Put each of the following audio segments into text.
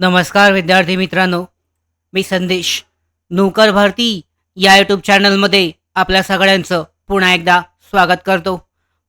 नमस्कार विद्यार्थी मित्रांनो मी संदेश. नोकर भारती या यूट्यूब चॅनलमध्ये आपल्या सगळ्यांचं पुन्हा एकदा स्वागत करतो.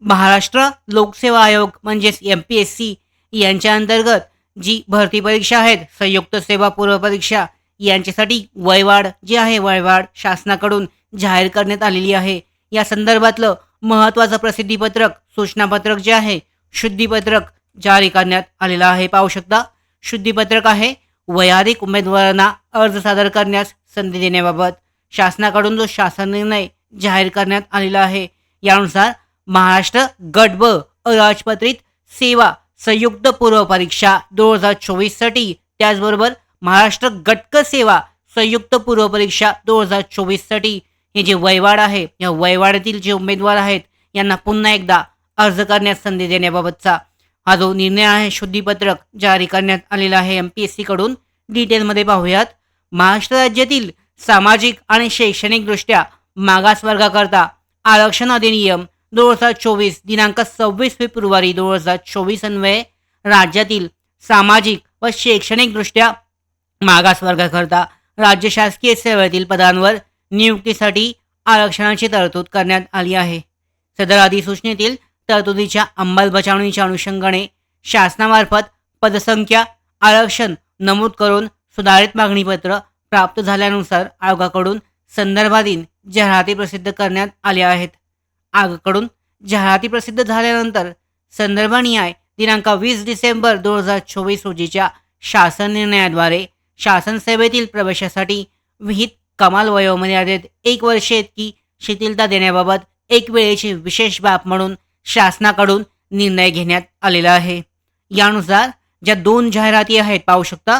महाराष्ट्र लोकसेवा आयोग म्हणजेच एम पी एस सी यांच्या अंतर्गत जी भरती परीक्षा आहेत संयुक्त सेवा पूर्व परीक्षा यांच्यासाठी वयवाढ जी आहे वयवाढ शासनाकडून जाहीर करण्यात आलेली आहे. या संदर्भातलं महत्त्वाचं प्रसिद्धीपत्रक सूचनापत्रक जे आहे शुद्धीपत्रक जारी करण्यात आलेलं आहे. पाहू शकता शुद्धीपत्रक आहे. वैयाधिक उमेदवारांना अर्ज सादर करण्यास संधी देण्याबाबत शासनाकडून जो शासन निर्णय जाहीर करण्यात आलेला आहे. यानुसार महाराष्ट्र गट ब अराजपत्रित सेवा संयुक्त पूर्व परीक्षा दोन हजार चोवीससाठी त्याचबरोबर महाराष्ट्र गटक सेवा संयुक्त पूर्व परीक्षा दोन हजार चोवीससाठी हे जे वयवाड आहे या वयवाड्यातील जे उमेदवार आहेत यांना पुन्हा एकदा अर्ज करण्यास संधी देण्याबाबतचा हा जो निर्णय आहे शुद्धीपत्रक जारी करण्यात आलेला आहे. एम पी एस सीकडून डिटेलमध्ये पाहूयात. महाराष्ट्र राज्यातील सामाजिक आणि शैक्षणिकदृष्ट्या मागासवर्गाकरता आरक्षण अधिनियम दोन हजार चोवीस दिनांक सव्वीस फेब्रुवारी दोन हजार चोवीस अन्वये राज्यातील सामाजिक व शैक्षणिकदृष्ट्या मागासवर्गाकरता राज्य शासकीय सेवेतील पदांवर नियुक्तीसाठी आरक्षणाची तरतूद करण्यात आली आहे. सदर अधिसूचनेतील तरतुदीच्या अंमलबजावणीच्या अनुषंगाने शासनामार्फत पदसंख्या आरक्षण नमूद करून सुधारित मागणीपत्र प्राप्त झाल्यानुसार आयोगाकडून संदर्भाधीन जाहिराती प्रसिद्ध करण्यात आल्या आहेत. आयोगाकडून जाहिराती प्रसिद्ध झाल्यानंतर संदर्भनिहाय दिनांक वीस डिसेंबर दोन हजार चोवीस रोजीच्या शासन निर्णयाद्वारे शासन सेवेतील प्रवेशासाठी विहित कमाल वयोमर्यादेत एक वर्ष इतकी शिथिलता देण्याबाबत एक वेळेची विशेष बाब म्हणून शासनाकडून निर्णय घेण्यात आलेला आहे. यानुसार ज्या दोन जाहिराती आहेत पाहू शकता.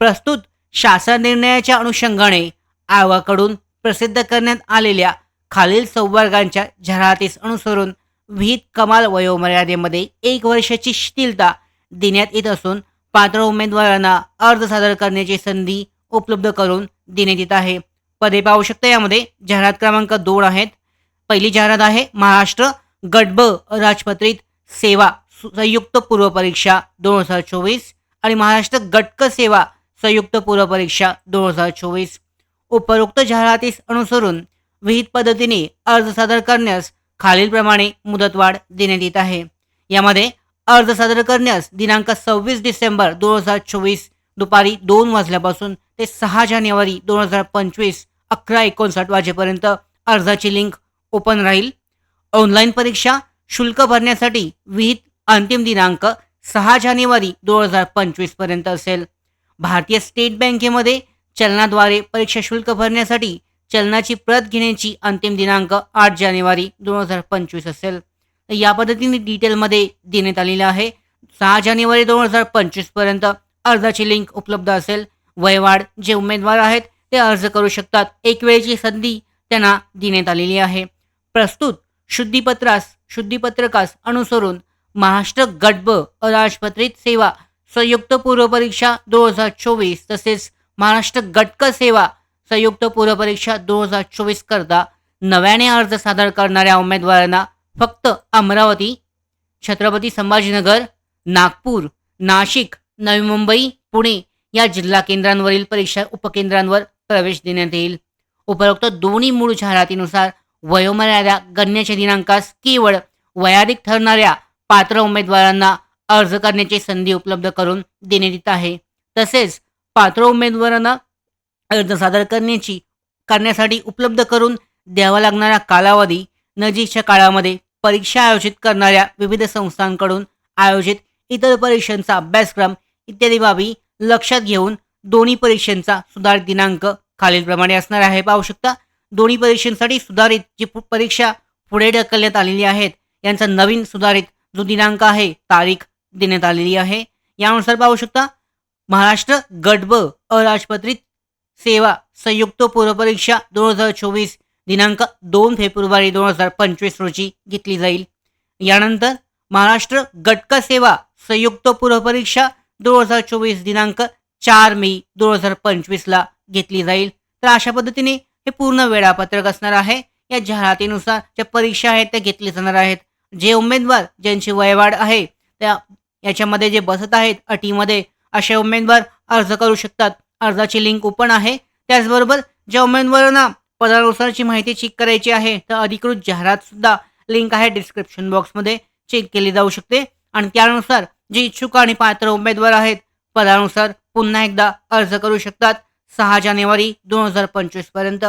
प्रस्तुत शासन निर्णयाच्या अनुषंगाने आयोगाकडून प्रसिद्ध करण्यात आलेल्या खालील संवर्गांच्या जाहिरातीस अनुसरून विहित कमाल वयोमर्यादेमध्ये एक वर्षाची शिथिलता देण्यात येत असून पात्र उमेदवारांना अर्ज सादर करण्याची संधी उपलब्ध करून देण्यात येत आहे. पदे पाहू शकता यामध्ये जाहिरात क्रमांक दोन आहेत. पहिली जाहिरात आहे महाराष्ट्र गटब राजपत्रित सेवा सु- संयुक्त पूर्व परीक्षा दोन हजार चोवीस आणि महाराष्ट्र गटक सेवा संयुक्त पूर्व परीक्षा दोन हजार चोवीस. उपरोक्त जाहिरातीस अनुसरून विहित पद्धतीने अर्ज सादर करण्यास खालीलप्रमाणे मुदतवाढ देण्यात येत आहे. यामध्ये अर्ज सादर करण्यास दिनांक सव्वीस डिसेंबर दोन हजार चोवीस दुपारी दोन वाजल्यापासून ते सहा जानेवारी दोन हजार पंचवीस अकरा एकोणसाठ वाजेपर्यंत अर्जाची लिंक ओपन राहील. ऑनलाईन परीक्षा शुल्क भरण्यासाठी विहित अंतिम दिनांक सहा जानेवारी दोन हजार पंचवीसपर्यंत असेल. भारतीय स्टेट बँकेमध्ये चलनाद्वारे परीक्षा शुल्क भरण्यासाठी चलनाची प्रत घेण्याची अंतिम दिनांक आठ जानेवारी दोन हजार पंचवीस असेल. तर या पद्धतीने डिटेलमध्ये देण्यात आलेलं आहे. सहा जानेवारी दोन हजार पंचवीसपर्यंत अर्जाची लिंक उपलब्ध असेल. वयवाढ जे उमेदवार आहेत ते अर्ज करू शकतात. एक वेळेची संधी त्यांना देण्यात आलेली आहे. प्रस्तुत शुद्धीपत्रास शुद्धीपत्रकास अनुसरून महाराष्ट्र गटब अराजपत्रित सेवा संयुक्त पूर्व परीक्षा दोन हजार चोवीस तसेच महाराष्ट्र गटक सेवा संयुक्त पूर्वपरीक्षा दोन हजार चोवीस करता नव्याने अर्ज सादर करणाऱ्या उमेदवारांना फक्त अमरावती छत्रपती संभाजीनगर नागपूर नाशिक नवी मुंबई पुणे या जिल्हा केंद्रांवरील परीक्षा उपकेंद्रांवर प्रवेश देण्यात येईल. उपरोक्त दोन्ही मूळ जाहिरातीनुसार वयोमर्यादा गणण्याच्या दिनांकास केवळ वयाधिक ठरणाऱ्या पात्र उमेदवारांना अर्ज करण्याची संधी उपलब्ध करून देण्यात येत आहे. तसेच पात्र उमेदवारांना अर्ज सादर करण्याची करण्यासाठी उपलब्ध करून द्यावा लागणारा कालावधी नजीकच्या काळामध्ये परीक्षा आयोजित करणाऱ्या विविध संस्थांकडून आयोजित इतर परीक्षांचा अभ्यासक्रम इत्यादी बाबी लक्षात घेऊन दोन्ही परीक्षांचा सुधार दिनांक खालीलप्रमाणे असणार आहे. पाहू शकता दोन्ही परीक्षांसाठी सुधारित जी परीक्षा पुढे ढकलण्यात आलेली आहेत यांचा नवीन सुधारित जो दिनांक आहे तारीख देण्यात आलेली आहे. यानुसार पाहू शकता महाराष्ट्र गटब अराजपत्रित सेवा संयुक्त पूर्व परीक्षा दोन हजार चोवीस दिनांक दोन फेब्रुवारी दोन हजार पंचवीस रोजी घेतली जाईल. यानंतर महाराष्ट्र गटक सेवा संयुक्त पूर्व परीक्षा दोन हजार चोवीस दिनांक चार मे दोन हजार पंचवीसला घेतली जाईल. तर अशा पद्धतीने हे पूर्ण वेळापत्रक असणार आहे. या जाहिरातीनुसार ज्या परीक्षा आहेत त्या घेतल्या जाणार आहेत. जे उमेदवार ज्यांची वयवाढ आहे त्या याच्यामध्ये जे बसत आहेत अटीमध्ये असे उमेदवार अर्ज करू शकतात. अर्जाची लिंक ओपन आहे. त्याचबरोबर ज्या उमेदवारांना पदानुसारची माहिती चेक करायची आहे तर अधिकृत जाहिरात सुद्धा लिंक आहे डिस्क्रिप्शन बॉक्समध्ये. चेक केली जाऊ शकते. आणि त्यानुसार जे इच्छुक आणि पात्र उमेदवार आहेत पदानुसार पुन्हा एकदा अर्ज करू शकतात. सहा जानेवारी दोन हजार पंचवीसपर्यंत.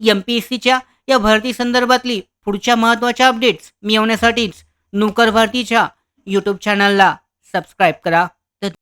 एम पी एस सीच्या या भरती संदर्भातली पुढच्या महत्त्वाच्या अपडेट्स मिळवण्यासाठीच नोकर भरतीच्या यूट्यूब चॅनलला सबस्क्राईब करा.